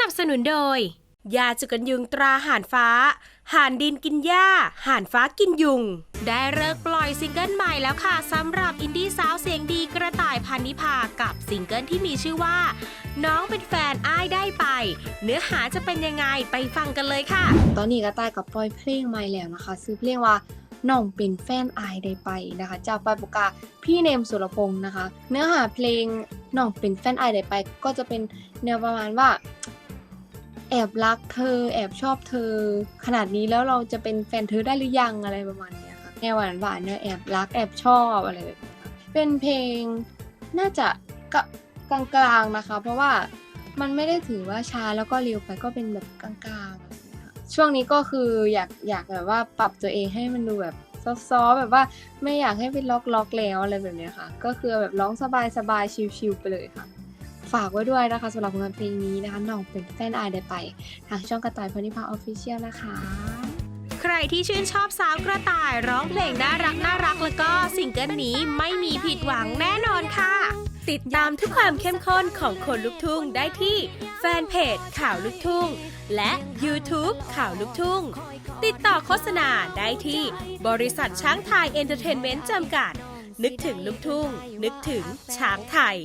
นับสนุนโดย ยาจุกันยุงตราห่านฟ้า ห่านดินกินหญ้า ห่านฟ้ากินยุง ได้เลิกปล่อยซิงเกิลใหม่แล้วค่ะสำหรับอินดี้สาวเสียงดีกระต่ายพันนิพากับซิงเกิลที่มีชื่อว่า น้องเป็นแฟนอ้ายได้ไป เนื้อหาจะเป็นยังไงไปฟังกันเลยค่ะ ตอนนี้ก็ตายกับปล่อยเพลงใหม่แล้วนะคะซื้อเพลงว่าน้องเป็นแฟนอายได้ไปนะคะ จากปายปากกาพี่เนมสุรพงศ์นะคะ เนื้อหาเพลงน้องเป็นแฟนอายได้ไป ก็จะเป็นแนวประมาณว่า แอบรักเธอ แอบชอบเธอ ขนาดนี้แล้วเราจะเป็นแฟนเธอได้หรือยังอะไรประมาณเนี้ยค่ะแนวหวานหวานๆเนี่ยแอบรักแอบชอบอะไรแบบนี้เป็นเพลงน่าจะกะกลางๆนะคะ เพราะว่ามันไม่ได้ถือว่าช้าแล้วก็เร็วไปก็เป็นแบบกลางๆ ช่วงนี้ก็คืออยากอยากแบบว่าปรับตัวเองให้มันดูแบบซอฟๆแบบว่าไม่อยากให้เป็นล็อกๆแล้วอะไรแบบนี้ค่ะ ก็คือแบบร้องสบายๆชิลๆไปเลยค่ะ ฝากไว้ด้วยนะคะสำหรับผลงานเพลงนี้นะคะน้องเป็นแฟนอายได้ไป ทางช่องกระต่ายพนิพาออฟฟิเชียลนะคะ ใครที่ชื่นชอบสาวกระต่ายร้องเพลงน่ารักน่ารักแล้วก็ซิงเกิลนี้ไม่มีผิดหวังแน่นอนค่ะ ติดตามทุกความเข้มข้นของคนลุกทุ่งได้ที่แฟนเพจข่าวลุกทุ่ง และ YouTube ข่าวลุกทุ่ง ติดต่อโฆษณาได้ที่บริษัทช้างไทยเอนเตอร์เทนเมนต์จำกัด นึกถึงลุกทุ่ง นึกถึงช้างไทย